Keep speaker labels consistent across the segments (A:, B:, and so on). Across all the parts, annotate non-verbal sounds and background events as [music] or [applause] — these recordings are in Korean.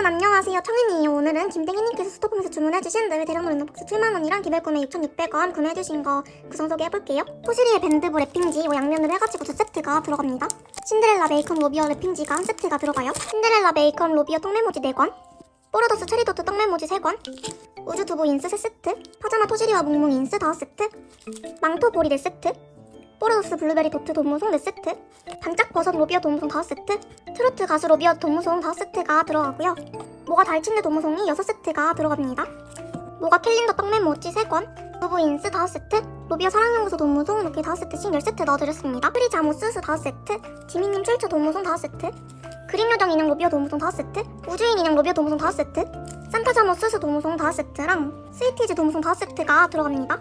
A: 여러분 안녕하세요. 청인이에요 오늘은 김땡이님께서 스토펑에서 주문해주신 르베 대량 랜덤박스 7만원이랑 기별 구매 6,600원 구매해주신 거 구성 소개해볼게요. 토시리의 밴드부 랩핑지 요 양면으로 해가지고 두 세트가 들어갑니다. 신데렐라 메이크업 로비어 랩핑지가 한 세트가 들어가요. 신데렐라 메이크업 로비어 떡메모지 4권 뽀로더스 체리도트 떡메모지 3권 우주 두부 인스 3세트 파자마 토시리와 뭉뭉 인스 5세트 망토 보리 4세트 뽀로더스 블루베리 도트 도무송 4세트. 반짝 버섯 로비어 도무송 5세트. 트로트 가수 로비어 도무송 5세트가 들어가고요. 모가 달침대 도무송이 6세트가 들어갑니다. 모가 캘린더 떡메모지 3권. 두부 인스 5세트. 로비어 사랑연구소 도무송 이렇게 5세트씩 10세트 넣어드렸습니다. 프리 자모 스스 5세트. 지민님 출처 도무송 5세트. 그림 요정 인형 로비어 도무송 5세트. 우주인 인형 로비어 도무송 5세트. 산타 자모 스스 도무송 5세트랑 스위티즈 도무송 5세트가 들어갑니다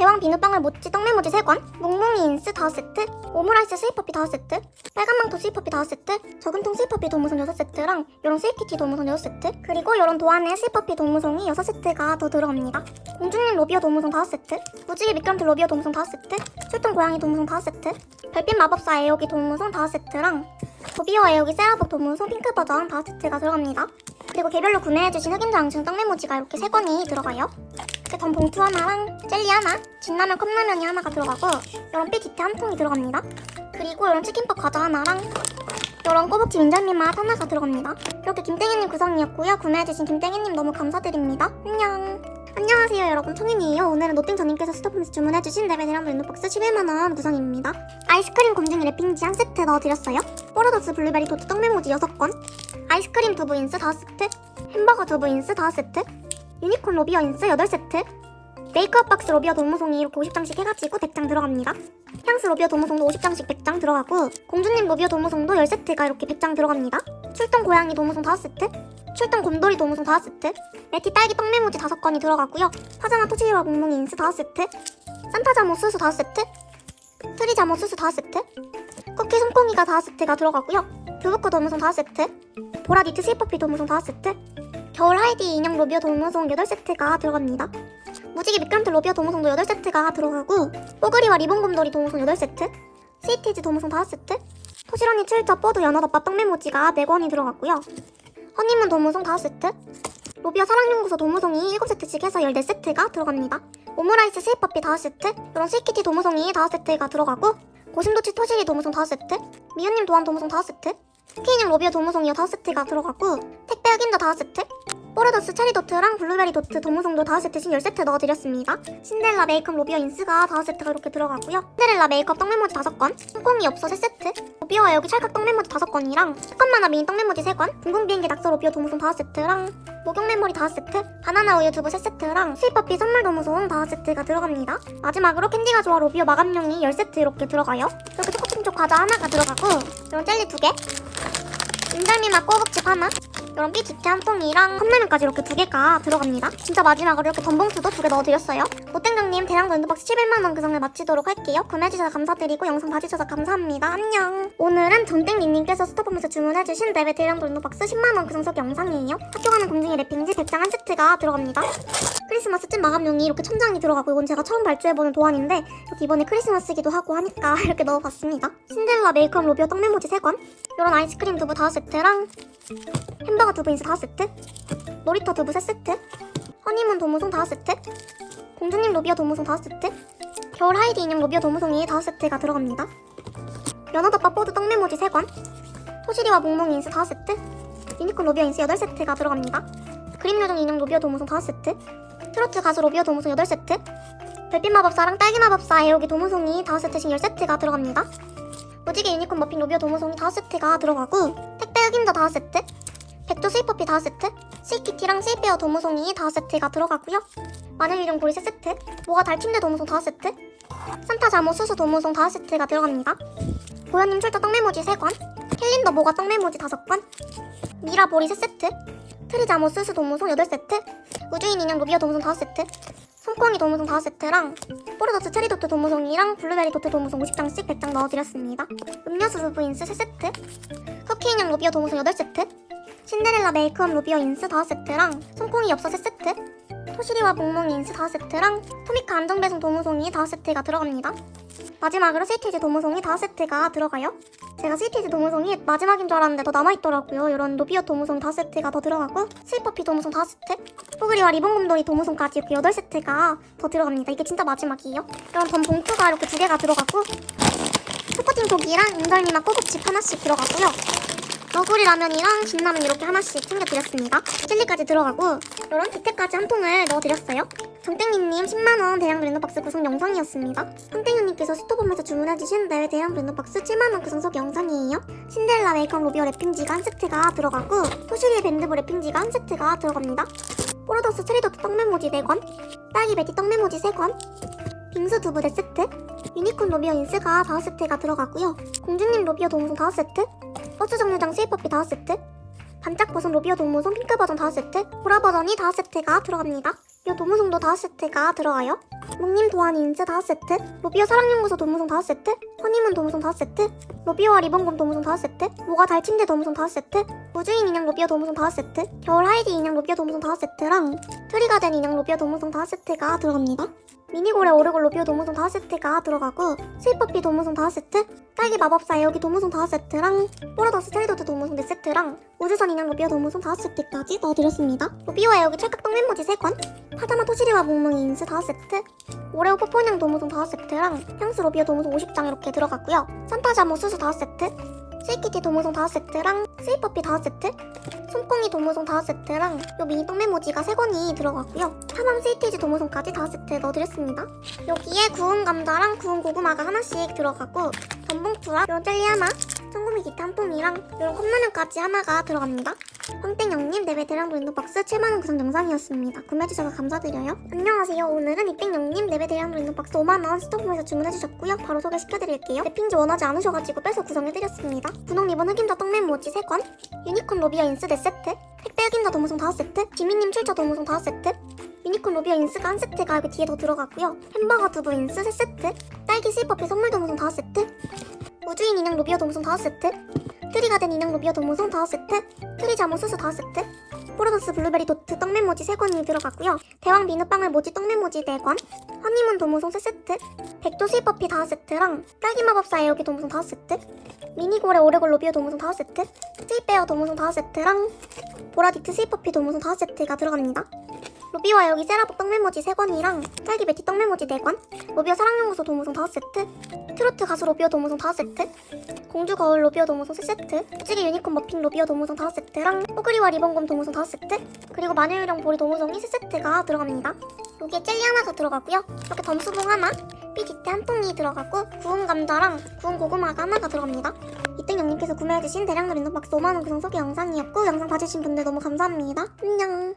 A: 대왕 비누빵을 모찌 떡메모지 3권, 몽몽이 인스 5세트, 오므라이스 스위퍼피 5세트, 빨간망토 스위퍼피 5세트, 적은통 스위퍼피 도무송 6세트랑 요런 스위키티 도무송 6세트, 그리고 요런 도안의 스위퍼피 도무송이 6세트가 더 들어갑니다. 공주님 로비어 도무송 5세트, 무지개 미끄럼틀 로비어 도무송 5세트, 출동 고양이 도무송 5세트, 별빛 마법사 애호기 도무송 5세트랑 도비어 애호기 세라복 도무송 핑크 버전 5세트가 들어갑니다. 그리고 개별로 구매해주신 흑임자 앙증 떡메모지가 이렇게 3권이 들어가요. 전 봉투 하나랑 젤리 하나, 진라면 컵라면이 하나가 들어가고 이런 삐디테 한 통이 들어갑니다. 그리고 이런 치킨밥 과자 하나랑 이런 꼬북지 민절미 맛 하나가 들어갑니다. 이렇게 김땡이님 구성이었고요. 구매해주신 김땡이님 너무 감사드립니다. 안녕. 안녕하세요 여러분 청인이에요. 오늘은 노땡저님께서 스토프에서 주문해주신 레벨이랑 랜드박스 11만원 구성입니다. 아이스크림 곰팡이 랩핑지 한 세트 넣어드렸어요. 뽀로더스 블루베리 도트 떡메모지 6건 아이스크림 두부 인스 5세트 햄버거 두부 인스 5세트 유니콘 로비어 인스 8세트. 메이크업 박스 로비어 도무송이 이렇게 50장씩 해가지고 100장 들어갑니다. 향수 로비어 도무송도 50장씩 100장 들어가고 공주님 로비어 도무송도 10세트가 이렇게 100장 들어갑니다. 출동 고양이 도무송 5세트 출동 곰돌이 도무송 5세트 레티 딸기 떡메모지 5건이 들어가고요. 파자마 토지와 몽몽이 인스 5세트 산타 자모 수수 5세트 트리 자모 수수 5세트 쿠키 손콩이가 5세트가 들어가고요. 두부코 도무송 5세트 보라 니트 스위퍼피 도무송 5세트 겨울 하이디 인형 로비어 도무송 8세트가 들어갑니다. 무지개 미끄럼틀 로비어 도무송도 8세트가 들어가고 뽀글이와 리본 곰돌이 도무송 8세트 스위티즈 도무송 5세트 토시러니 칠저 뽀드 연어덮밥 떡메모지가 4권이 들어갔고요. 허니문 도무송 5세트 로비어 사랑연구소 도무송이 7세트씩 해서 14세트가 들어갑니다. 오므라이스 스위퍼피 5세트 이런 스위키티 도무송이 5세트가 들어가고 고심도치 토시리 도무송 5세트 미유님 도안 도무송 5세트 스키인형 로비어 도무송이어 5세트가 들어가고 택배 흑임자 5세트 뽀르더스 체리 도트랑 블루베리 도트 도무송도 5세트씩 10세트 넣어드렸습니다. 신데렐라 메이크업 로비어 인스가 5세트가 이렇게 들어가고요. 신데렐라 메이크업 떡메모지 5건, 콩콩이 엽서 3세트, 로비어와 여기 찰칵 떡메모지 5건이랑 스컷만화 미인 떡메모지 3건, 궁금비행기 낙서 로비어 도무송 5세트랑 목욕 메모리 5세트, 바나나 우유 두부 3세트랑 스윗퍼피 선물 도무송 5세트가 들어갑니다. 마지막으로 캔디가 좋아 로비어 마감용이 10세트 이렇게 들어가요. 이렇게 초코핑쪽 과자 하나가 들어가고 이런 젤리 2개, 인절미맛 꼬북칩 하나, 이런 삐집게 한 통이랑 컵라면까지 이렇게 두 개가 들어갑니다. 진짜 마지막으로 이렇게 덤봉수도 두 개 넣어드렸어요. 모땡강님 대량 랜드박스 11만원 구성을 마치도록 할게요. 구매해주셔서 감사드리고 영상 봐주셔서 감사합니다. 안녕. 오늘은 전땡님님께서 스토퍼에서 주문해주신 레벨 대량 랜드박스 10만원 구성 속 영상이에요. 학교 가는 공중이 랩핑지 100장 한 세트가 들어갑니다. 크리스마스 찜 마감용이 이렇게 천장이 들어가고 이건 제가 처음 발주해보는 도안인데 여기 이번에 크리스마스기도 하고 하니까 [laughs] 이렇게 넣어봤습니다. 신데렐라 메이크업 로비어 떡메모지 3권 이런 아이스크림 두부 5세트랑 햄버거 두부 인스 5세트? 놀이터 두부 3세트? 허니문 도무송 5세트? 공주님 로비어 도무송 5세트? 겨울 하이디 인형 로비어 도무송이 5세트가 들어갑니다. 연어덮밥 보드 떡메모지 3권? 토시리와 몽몽 인스 5세트? 유니콘 로비어 인스 8세트가 들어갑니다. 그림 요정 인형 로비어 도무송 5세트? 트로트 가수 로비어 도무송 8세트? 별빛 마법사랑 딸기 마법사 애호기 도무송이 5세트씩 10세트가 들어갑니다. 무지개 유니콘 머핀 로비어 도무송이 5세트가 들어가고 택배 흑임자 5세트 백조 스위퍼피 5세트 스위키티랑 스위베어 도무송이 5세트가 들어가고요 마늘 유령 보리 3세트 모가 달침대 도무송 5세트 산타 자모 수수 도무송 5세트가 들어갑니다 보현님 출처 떡메모지 3권 캘린더 모가 떡메모지 5권 미라 보리 3세트 트리 자모 수수 도무송 8세트 우주인 인형 로비어 도무송 5세트 손콩이 도무송 5세트랑 뽀르더스 체리 도트 도무송이랑 블루베리 도트 도무송 50장씩 100장 넣어드렸습니다. 음료수 두부 인스 3세트 쿠키 인형 로비어 도무송 8세트 신데렐라 메이크업 로비어 인스 5세트랑 손콩이 엽서 3세트 토시리와 몽몽 인스 5세트랑 토미카 안전배송 도무송이 5세트가 들어갑니다. 마지막으로 스위티즈 도무송이 5세트가 들어가요. 제가 스위티즈 도무송이 마지막인 줄 알았는데 더 남아있더라고요. 이런 노비어 도무송 5세트가 더 들어가고 스위퍼피 도무송 5세트 뽀글이와 리본 곰돌이 도무송까지 이렇게 8세트가 더 들어갑니다. 이게 진짜 마지막이에요. 이런 덤 봉투가 이렇게 두 개가 들어가고 초코팅 고기랑 인절미맛 꼬북칩 하나씩 들어가고요. 너구리 라면이랑 진라면 이렇게 하나씩 챙겨드렸습니다. 젤리까지 들어가고 이런 기태까지 한 통을 넣어드렸어요. 정땡이님 10만원 대량 브랜드박스 구성 영상이었습니다. 황땡이님께서 스토범에서 주문해주신 내외 대량 브랜드박스 7만원 구성 속 영상이에요. 신데렐라 메이크업 로비어 랩핑지가 한 세트가 들어가고 토시리의 밴드브 랩핑지가 한 세트가 들어갑니다. 포로더스 체리도트 떡메모지 4권, 딸기 베티 떡메모지 3권, 빙수 두부 4세트, 유니콘 로비어 인스가 5세트가 들어가고요. 공주님 로비어 동무송 5세트, 버스 정류장 스위퍼피 5세트, 반짝 버전 로비어 동무송 핑크 버전 5세트, 보라 버전이 5세트가 들어갑니다. 요 도무송도 5세트가 들어가요. 목님 도안 인스 5세트, 로비어 사랑연구소 도무송 5세트, 허니문 도무송 5세트, 로비어와 리본곰 도무송 5세트, 모가 달 침대 도무송 5세트, 우주인 인형 로비어 도무송 5세트, 겨울 하이디 인형 로비어 도무송 5세트랑 트리가 된 인형 로비어 도무송 5세트가 들어갑니다. 미니고래 오르골 로비오 도무송 5세트가 들어가고 스위퍼피 도무송 5세트 딸기 마법사 에어기 도무송 5세트랑 포라더스 체리도트 도무송 4세트랑 우주선 인형 로비오 도무송 5세트까지 넣어드렸습니다. 로비오 에어기 찰칵떡 멤버지 3권 파자마 토시리와 몽몽이 인스 5세트 오레오 뽀뽀냥 도무송 5세트랑 향수 로비오 도무송 50장 이렇게 들어갔고요. 산타자모 수수 5세트 스위키티 도무송 5세트랑 스위퍼피 5세트 손뽕이 도무송 5세트랑 요 미니 똥메모지가 3권이 들어갔고요. 하남 스위티즈 도무송까지 5세트 넣어드렸습니다. 여기에 구운 감자랑 구운 고구마가 하나씩 들어가고 전봉투랑 요 젤리 하나, 청구미 기타 한 통이랑 이런 컵라면까지 하나가 들어갑니다. 황땡영님 네배 대량 브랜드박스 7만원 구성 영상이었습니다. 구매해주셔서 감사드려요. 안녕하세요. 오늘은 이땡영님 네배 대량 브랜드박스 5만원 스토브에서 주문해주셨고요. 바로 소개시켜드릴게요. 랩핑지 원하지 않으셔가지고 빼서 구성해드렸습니다. 분홍 리본 흑임자 떡메모지 3권, 유니콘 로비어 인스 4세트, 택배 흑임자 도무송 5세트, 지민님 출처 도무송 5세트, 유니콘 로비어 인스가 한 세트가 여기 뒤에 더 들어갔고요. 햄버거 두부 인스 3세트, 딸기 실버피 선물 도무송 5세트, 우주인 인형 로비어 도무송 5세트, 트리가 된 인형 로비어 도무송 5세트, 트리 자모 수수 5세트, 포르더스 블루베리 도트 떡메모지 3권이 들어갔고요. 대왕 비누빵을 모지 떡메모지 4권, 허니문 도무송 3세트, 백도 실버피 5세트랑 딸기 마법사 에어기 도무송 5세트, 미니고래 오레골 로비어 도무송 5세트, 스위베어 도무송 5세트랑 보라디트 스위퍼피 도무송 5세트가 들어갑니다. 로비와 여기 세라복 떡메모지 3권이랑 딸기 베티 떡메모지 4권, 로비어 사랑연구소 도무송 5세트, 트로트 가수 로비어 도무송 5세트, 공주 거울 로비어 도무송 3세트, 찌개 유니콘 머핀 로비어 도무송 5세트랑 뽀글이와 리본곰 도무송 5세트, 그리고 마늘유령 보리 도무송이 3세트가 들어갑니다. 여기에 젤리 하나 더 들어가고요. 이렇게 덤수봉 하나, 삐지트 한 통이 들어가고 구운 감자랑 구운 고구마가 하나가 들어갑니다. 이땡영님께서 구매해주신 대량 그린박스 5만원 구성 소개 영상이었고 영상 봐주신 분들 너무 감사합니다. 안녕.